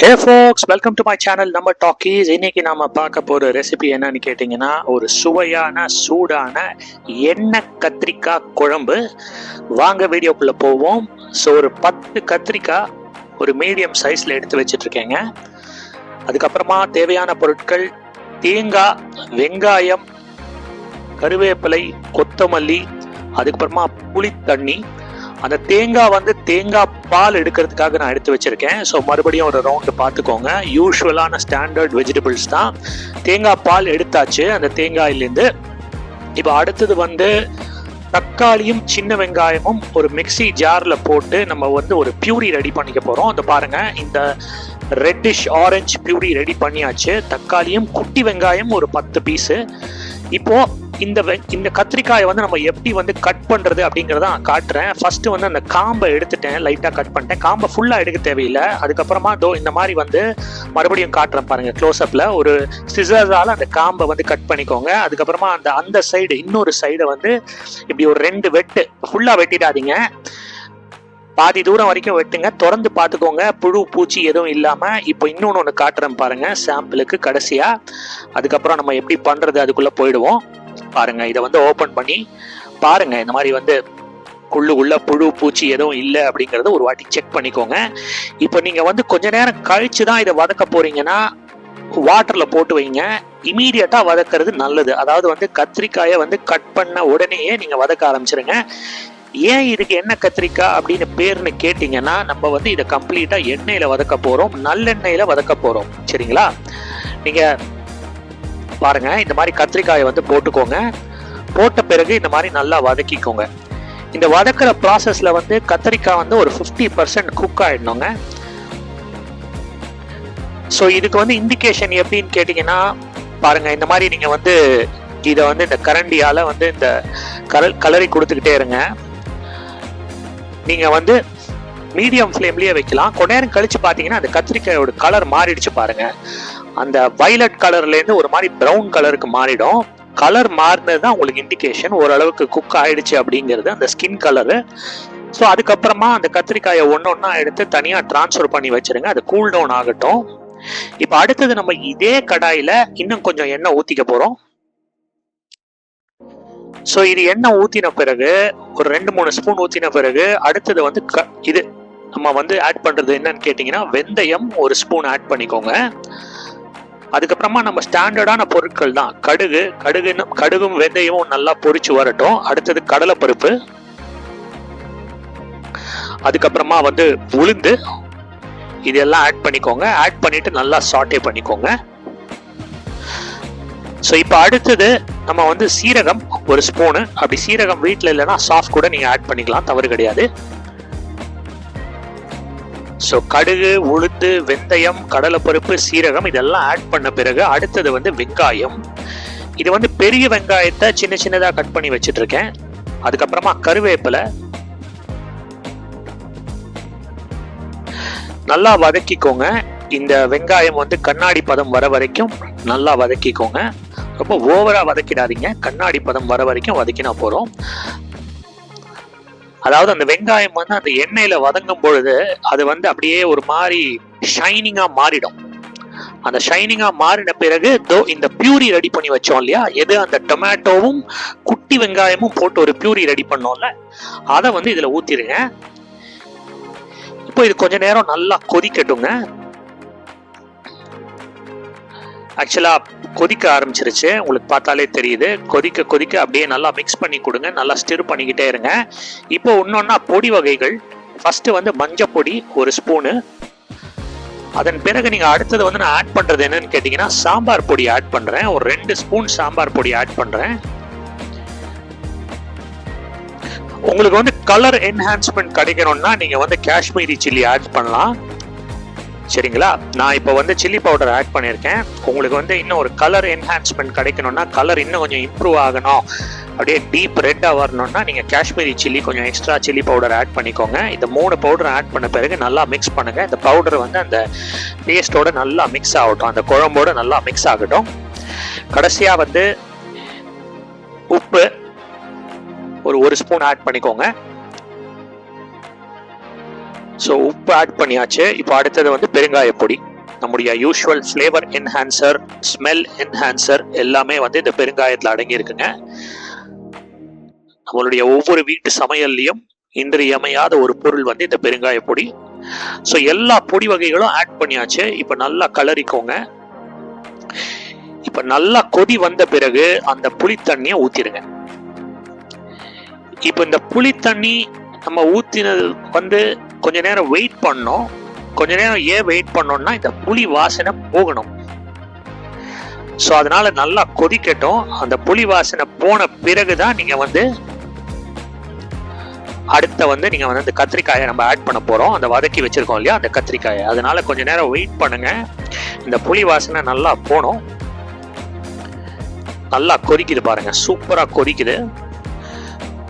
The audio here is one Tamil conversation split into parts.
Hey folks welcome to my channel நம்ம டாக்கீஸ் இன்னைக்கு நாம பார்க்க போற ரெசிபி என்னன்னு கேட்டிங்கன்னா ஒரு சுவையான சூடான எண்ணெய் கத்திரிக்காய் குழம்பு. வாங்க வீடியோக்குள்ள போவோம். ஸோ ஒரு பத்து கத்திரிக்காய் ஒரு மீடியம் சைஸ்ல எடுத்து வச்சுட்ருக்கேங்க இருக்கேங்க அதுக்கப்புறமா தேவையான பொருட்கள் தேங்காய் வெங்காயம் கருவேப்பிலை கொத்தமல்லி அதுக்கப்புறமா புளி தண்ணி அந்த தேங்காய் வந்து தேங்காய் பால் எடுக்கிறதுக்காக நான் எடுத்து வச்சிருக்கேன். ஸோ மறுபடியும் ஒரு ரவுண்டு பார்த்துக்கோங்க. யூஸ்வலான ஸ்டாண்டர்ட் வெஜிடபிள்ஸ் தான். தேங்காய் பால் எடுத்தாச்சு. அந்த தேங்காயிலேருந்து இப்போ அடுத்தது வந்து தக்காளியும் சின்ன வெங்காயமும் ஒரு மிக்ஸி ஜாரில் போட்டு நம்ம வந்து ஒரு பியூரி ரெடி பண்ணிக்க போகிறோம் அந்த பாருங்கள் இந்த ரெட்டிஷ் ஆரஞ்சு பியூரி ரெடி பண்ணியாச்சு. தக்காளியும் குட்டி வெங்காயம் ஒரு பத்து பீஸு இப்போது இந்த வெ- இந்த கத்திரிக்காயை வந்து நம்ம எப்படி வந்து கட் பண்றது அப்படிங்கறத நான் காட்டுறேன். ஃபர்ஸ்ட் வந்து அந்த காம்பை எடுத்துட்டேன் லைட்டா கட் பண்ணிட்டேன். காம்பை ஃபுல்லா எடுக்க தேவையில்லை. அதுக்கப்புறமா தோ இந்த மாதிரி வந்து மறுபடியும் காட்டுறேன் பாருங்க க்ளோஸ் ஒரு சிசர்ஸால அந்த காம்பை வந்து கட் பண்ணிக்கோங்க. அதுக்கப்புறமா அந்த அந்த சைடு இன்னொரு சைடை வந்து இப்படி ஒரு ரெண்டு வெட்டு ஃபுல்லா வெட்டிடாதீங்க. பாதி தூரம் வரைக்கும் வெட்டுங்க. திறந்து பார்த்துக்கோங்க. புழு பூச்சி எதுவும் இல்லாமல் இப்போ இன்னொன்று ஒன்று காட்டுறேன் பாருங்க. சாம்பிளுக்கு கடைசியாக அதுக்கப்புறம் நம்ம எப்படி பண்ணுறது அதுக்குள்ளே போயிடுவோம். பாருங்க இதை வந்து ஓப்பன் பண்ணி பாருங்க இந்த மாதிரி வந்து குள்ளு உள்ள புழு பூச்சி எதுவும் இல்லை அப்படிங்கிறத ஒரு வாட்டி செக் பண்ணிக்கோங்க. இப்போ நீங்கள் வந்து கொஞ்ச நேரம் கழிச்சு தான் இதை வதக்க போறீங்கன்னா வாட்டரில் போட்டு வைங்க. இமீடியட்டாக வதக்கிறது நல்லது. அதாவது வந்து கத்திரிக்காயை வந்து கட் பண்ண உடனேயே நீங்கள் வதக்க ஆரம்பிச்சிருங்க. ஏன் இதுக்கு என்ன கத்திரிக்காய் அப்படின்னு பேர்னு கேட்டிங்கன்னா நம்ம வந்து இதை கம்ப்ளீட்டாக எண்ணெயில் வதக்க போகிறோம் நல்லெண்ணெயில் வதக்க போகிறோம் சரிங்களா? நீங்கள் பாருங்க இந்த மாதிரி கத்திரிக்காயை வந்து போட்டுக்கோங்க. போட்ட பிறகு இந்த மாதிரி நல்லா வதக்கிக்கோங்க. இந்த வதக்கிற ப்ராசஸில் வந்து கத்திரிக்காய் வந்து ஒரு 50% பர்சன்ட் குக் ஆயிடணுங்க. ஸோ இதுக்கு வந்து இண்டிகேஷன் எப்படின்னு கேட்டிங்கன்னா பாருங்கள் இந்த மாதிரி நீங்கள் வந்து இதை வந்து இந்த கரண்டியால் வந்து இந்த கலர் கலரி கொடுத்துக்கிட்டே இருங்க. நீங்க வந்து மீடியம் ஃப்ளேம்லயே வைக்கலாம். கொஞ்ச நேரம் கழிச்சு பாத்தீங்கன்னா அந்த கத்திரிக்காயோட கலர் மாறிடுச்சு பாருங்க. அந்த வைலட் கலர்ல இருந்து ஒரு மாதிரி பிரவுன் கலருக்கு மாறிடும். கலர் மாறினது தான் உங்களுக்கு இண்டிகேஷன் ஓரளவுக்கு குக் ஆயிடுச்சு அப்படிங்கிறது அந்த ஸ்கின் கலரு ஸோ அதுக்கப்புறமா அந்த கத்திரிக்காயை ஒன்று ஒன்றா எடுத்து தனியாக ட்ரான்ஸ்ஃபர் பண்ணி வச்சிருங்க. அது கூல் டவுன் ஆகட்டும். இப்போ அடுத்தது நம்ம இதே கடாயில இன்னும் கொஞ்சம் எண்ணெய் ஊற்றிக்க போகிறோம் ஸோ இது எண்ணெய் ஊற்றின பிறகு ஒரு ரெண்டு மூணு ஸ்பூன் ஊற்றின பிறகு அடுத்தது வந்து க- இது நம்ம வந்து ஆட் பண்ணுறது என்னன்னு கேட்டிங்கன்னா வெந்தயம் ஒரு ஸ்பூன் ஆட் பண்ணிக்கோங்க. அதுக்கப்புறமா நம்ம ஸ்டாண்டர்டான பொருட்கள் தான். கடுகு கடுகு கடுகும் வெந்தயமும் நல்லா பொறிச்சு வரட்டும். அடுத்தது கடலைப்பருப்பு. அதுக்கப்புறமா வந்து உளுந்து. இதெல்லாம் ஆட் பண்ணிக்கோங்க. ஆட் பண்ணிட்டு நல்லா சாட்டே பண்ணிக்கோங்க. ஸோ இப்போ அடுத்தது நம்ம வந்து சீரகம் ஒரு ஸ்பூனு அப்படி சீரகம் வீட்டில் இல்லைன்னா சாஃப்ட் கூட நீங்கள் ஆட் பண்ணிக்கலாம் தவறு கிடையாது. ஸோ கடுகு உளுந்து வெந்தயம் கடலைப்பருப்பு சீரகம் இதெல்லாம் ஆட் பண்ண பிறகு அடுத்தது வந்து வெங்காயம். இது வந்து பெரிய வெங்காயத்தை சின்ன சின்னதாக கட் பண்ணி வச்சுட்டு இருக்கேன் அதுக்கப்புறமா கருவேப்பிலை. நல்லா வதக்கிக்கோங்க. இந்த வெங்காயம் வந்து கண்ணாடி பதம் வர வரைக்கும் நல்லா வதக்கிக்கோங்க. ரொம்ப ஓவரா வதக்கிடாதீங்க. கண்ணாடி பதம் வர வரைக்கும் வதக்கினா போறோம். அதாவது அந்த வெங்காயம் வந்து அந்த எண்ணெயில வதங்கும் பொழுது அது வந்து அப்படியே ஒரு மாதிரி ஷைனிங்கா மாறிடும். அந்த ஷைனிங்காக மாறின பிறகு தோ இந்த பியூரி ரெடி பண்ணி வச்சோம் இல்லையா? எது? அந்த டொமேட்டோவும் குட்டி வெங்காயமும் போட்டு ஒரு பியூரி ரெடி பண்ணோம்ல. அதை வந்து இதில் ஊற்றிடுங்க இப்போ இது கொஞ்ச நேரம் நல்லா கொதிக்கட்டுங்க. ஆக்சுவலாக கொதிக்க ஆரம்பிச்சிருச்சு. உங்களுக்கு பார்த்தாலே தெரியுது. கொதிக்க கொதிக்க அப்படியே நல்லா மிக்ஸ் பண்ணி கொடுங்க. நல்லா ஸ்டிர் பண்ணிக்கிட்டே இருங்க. இப்போ இன்னொன்னா பொடி வகைகள். ஃபஸ்ட்டு வந்து மஞ்சள் பொடி ஒரு ஸ்பூனு அதன் பிறகு நீங்கள் அடுத்தது வந்து நான் ஆட் பண்ணுறது என்னன்னு கேட்டிங்கன்னா சாம்பார் பொடி ஆட் பண்ணுறேன் ஒரு ரெண்டு ஸ்பூன் சாம்பார் பொடி ஆட் பண்ணுறேன் உங்களுக்கு வந்து கலர் என்ஹான்ஸ்மெண்ட் கிடைக்கணும்னா நீங்கள் வந்து காஷ்மீரி சில்லி ஆட் பண்ணலாம். சரிங்களா? நான் இப்போ வந்து சில்லி பவுடர் ஆட் பண்ணியிருக்கேன். உங்களுக்கு வந்து இன்னும் ஒரு கலர் என்ஹான்ஸ்மெண்ட் கிடைக்கணும்னா கலர் இன்னும் கொஞ்சம் இம்ப்ரூவ் ஆகணும். அப்படியே டீப் ரெட்டாக வரணும்னா நீங்கள் காஷ்மீரி சில்லி கொஞ்சம் எக்ஸ்ட்ரா சில்லி பவுடர் ஆட் பண்ணிக்கோங்க. இந்த மூணு பவுடர் ஆட் பண்ண பிறகு நல்லா மிக்ஸ் பண்ணுங்கள் இந்த பவுடர் வந்து அந்த டேஸ்ட்டோட நல்லா மிக்ஸ் ஆகட்டும். அந்த குழம்போடு நல்லா மிக்ஸ் ஆகட்டும். கடைசியாக வந்து உப்பு ஒரு ஒரு ஸ்பூன் ஆட் பண்ணிக்கோங்க. ஸோ உப்பு ஆட் பண்ணியாச்சு. இப்போ அடுத்தது வந்து பெருங்காய பொடி. நம்முடைய usual flavour enhancer smell enhancer எல்லாமே வந்து இந்த பெருங்காயத்தில் அடங்கியிருக்குங்க. நம்மளுடைய ஒவ்வொரு வீட்டு சமையல்லையும் இன்றியமையாத ஒரு பொருள் வந்து இந்த பெருங்காய பொடி. ஸோ எல்லா பொடி வகைகளும் ஆட் பண்ணியாச்சு. இப்போ நல்லா கலரிக்கோங்க இப்போ நல்லா கொதி வந்த பிறகு அந்த புளி தண்ணியை இப்போ இந்த புளி தண்ணி நம்ம ஊற்றினது வந்து கொஞ்ச நேரம் வெயிட் பண்ணோம். கொஞ்ச நேரம் ஏன் வெயிட் பண்ணோம்னா இந்த புளி வாசனை போகணும். ஸோ அதனால நல்லா கொதிக்கட்டும். அந்த புளி வாசனை போன பிறகுதான் நீங்க வந்து அடுத்த வந்து நீங்க வந்து அந்த கத்திரிக்காயை நம்ம ஆட் பண்ண போறோம். அந்த வதக்கி வச்சிருக்கோம் இல்லையா? அந்த கத்திரிக்காயை. அதனால கொஞ்ச நேரம் வெயிட் பண்ணுங்க. இந்த புளி வாசனை நல்லா போகணும். நல்லா கொதிக்குது பாருங்க. சூப்பரா கொதிக்குது.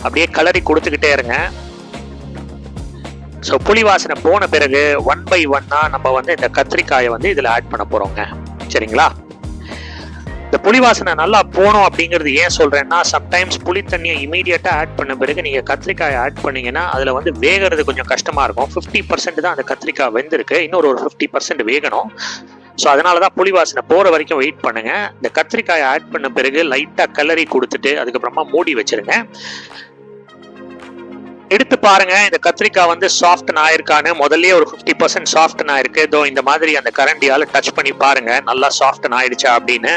அப்படியே கலரி கொடுத்துக்கிட்டே இருங்க. ஸோ புளி வாசனை போன பிறகு ஒன் பை ஒன்னா நம்ம வந்து இந்த கத்திரிக்காயை வந்து இதில் ஆட் பண்ண போகிறோங்க சரிங்களா? இந்த புளி வாசனை நல்லா போகணும் அப்படிங்கிறது ஏன் சொல்கிறேன்னா சம்டைம்ஸ் புளி தண்ணியை இமீடியட்டாக ஆட் பண்ண பிறகு நீங்கள் கத்திரிக்காயை ஆட் பண்ணீங்கன்னா அதில் வந்து வேகிறது கொஞ்சம் கஷ்டமாக இருக்கும். ஃபிஃப்டி பர்சன்ட் தான் அந்த கத்திரிக்காய் வெந்திருக்கு. இன்னொரு ஒரு ஃபிஃப்டி பர்சன்ட் வேகணும். ஸோ அதனால தான் புளி வாசனை போகிற வரைக்கும் வெயிட் பண்ணுங்கள் இந்த கத்திரிக்காயை ஆட் பண்ண பிறகு லைட்டாக கலரி கொடுத்துட்டு அதுக்கப்புறமா மூடி வச்சுருங்க. எடுத்து பாருங்க இந்த கத்திரிக்காய் வந்து சாஃப்ட் ஆயிருக்கான்னு முதல்லயே ஒரு ஃபிஃப்டி பர்சன்ட் சாஃப்ட் ஆயிருக்கு இதோ இந்த மாதிரி அந்த கரண்டியால டச் பண்ணி பாருங்க. நல்லா சாஃப்ட் ஆயிடுச்சா அப்படின்னு.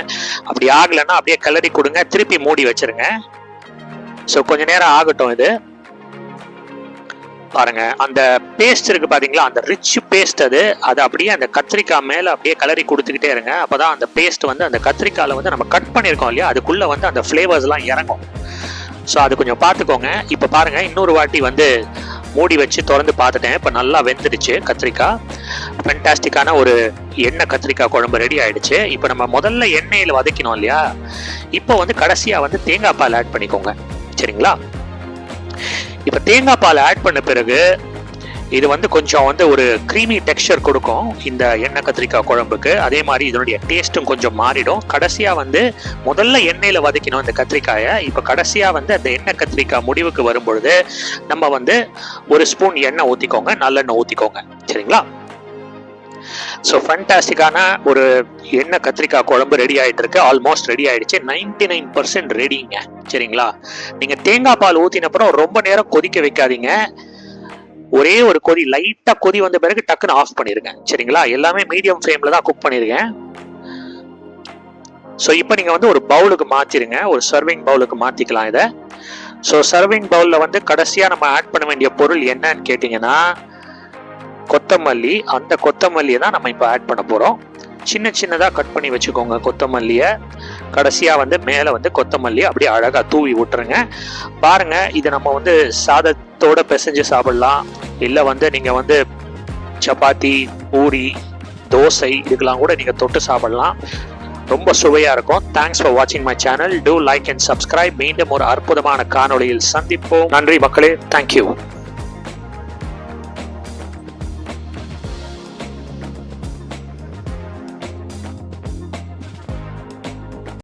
அப்படி ஆகலைன்னா அப்படியே கிளறி கொடுங்க. திருப்பி மூடி வச்சிருங்க. ஸோ கொஞ்ச நேரம் ஆகட்டும் இது. பாருங்க அந்த பேஸ்ட் இருக்கு பாத்தீங்களா? அந்த ரிச் பேஸ்ட் அது. அது அப்படியே அந்த கத்திரிக்காய் மேல அப்படியே கலரி கொடுத்துக்கிட்டே இருங்க. அப்பதான் அந்த பேஸ்ட் வந்து அந்த கத்திரிக்காயில வந்து நம்ம கட் பண்ணியிருக்கோம் இல்லையா? அதுக்குள்ள வந்து அந்த ஃபிளேவர்ஸ் எல்லாம் இறங்கும். ஸோ அது கொஞ்சம் பார்த்துக்கோங்க. இப்போ பாருங்கள் இன்னொரு வாட்டி வந்து மூடி வச்சு திறந்து பார்த்துட்டேன். இப்போ நல்லா வெந்துடுச்சு கத்திரிக்காய் ஃபென்டாஸ்டிக்கான ஒரு எண்ணெய் கத்திரிக்காய் குழம்பு ரெடி ஆயிடுச்சு. இப்போ நம்ம முதல்ல எண்ணெயில் வதக்கினோம் இல்லையா? இப்போ வந்து கடைசியாக வந்து தேங்காய் பால் ஆட் பண்ணிக்கோங்க. சரிங்களா? இப்போ தேங்காய் பால் ஆட் பண்ண பிறகு இது வந்து கொஞ்சம் வந்து ஒரு க்ரீமி டெக்ஸ்சர் கொடுக்கும் இந்த எண்ணெய் கத்திரிக்காய் குழம்புக்கு. அதே மாதிரி இதனுடைய டேஸ்ட்டும் கொஞ்சம் மாறிடும். கடைசியாக வந்து முதல்ல எண்ணெயில் வதக்கணும் இந்த கத்திரிக்காயை. இப்போ கடைசியாக வந்து அந்த எண்ணெய் கத்திரிக்காய் முடிவுக்கு வரும்பொழுது நம்ம வந்து ஒரு ஸ்பூன் எண்ணெய் ஊற்றிக்கோங்க நல்லெண்ணெய் ஊற்றிக்கோங்க சரிங்களா? ஸோ ஃபண்டாஸ்டிக்கான ஒரு எண்ணெய் கத்திரிக்காய் குழம்பு ரெடி ஆகிட்டு இருக்கு. ஆல்மோஸ்ட் ரெடி ஆகிடுச்சு நைன்டி நைன் பர்சன்ட் ரெடிங்க சரிங்களா? நீங்கள் தேங்காய் பால் ஊற்றினப்புறம் ரொம்ப நேரம் கொதிக்க வைக்காதீங்க. ஒரே ஒரு கொதி லைட்டா கொதி வந்த பிறகு டக்குன்னு ஆஃப் பண்ணிருங்க. சரிங்களா? எல்லாமே மீடியம் ஃப்ளேம்ல தான் குக் பண்ணிருக்கேன் ஸோ இப்போ நீங்கள் வந்து ஒரு பவுலுக்கு மாற்றிடுங்க ஒரு சர்விங் பவுலுக்கு மாற்றிக்கலாம் இதை. ஸோ சர்விங் பவுலில் வந்து கடைசியாக நம்ம ஆட் பண்ண வேண்டிய பொருள் என்னன்னு கேட்டிங்கன்னா கொத்தமல்லி. அந்த கொத்தமல்லியை தான் நம்ம இப்போ ஆட் பண்ண போகிறோம் சின்ன சின்னதாக கட் பண்ணி வச்சுக்கோங்க கொத்தமல்லியை. கடைசியாக வந்து மேலே வந்து கொத்தமல்லி அப்படியே அழகாக தூவி விட்டுருங்க. பாருங்கள் இதை நம்ம வந்து சாதத்தோட பிசைஞ்சு சாப்பிடலாம். இல்லை வந்து நீங்கள் வந்து சப்பாத்தி பூரி தோசை இதுக்கெல்லாம் கூட நீங்கள் தொட்டு சாப்பிடலாம். ரொம்ப சுவையாக இருக்கும். தேங்க்ஸ் ஃபார் வாட்சிங் my channel do like and subscribe மீண்டும் ஒரு அற்புதமான காணொளியில் சந்திப்போம். நன்றி மக்களே. தேங்க்யூ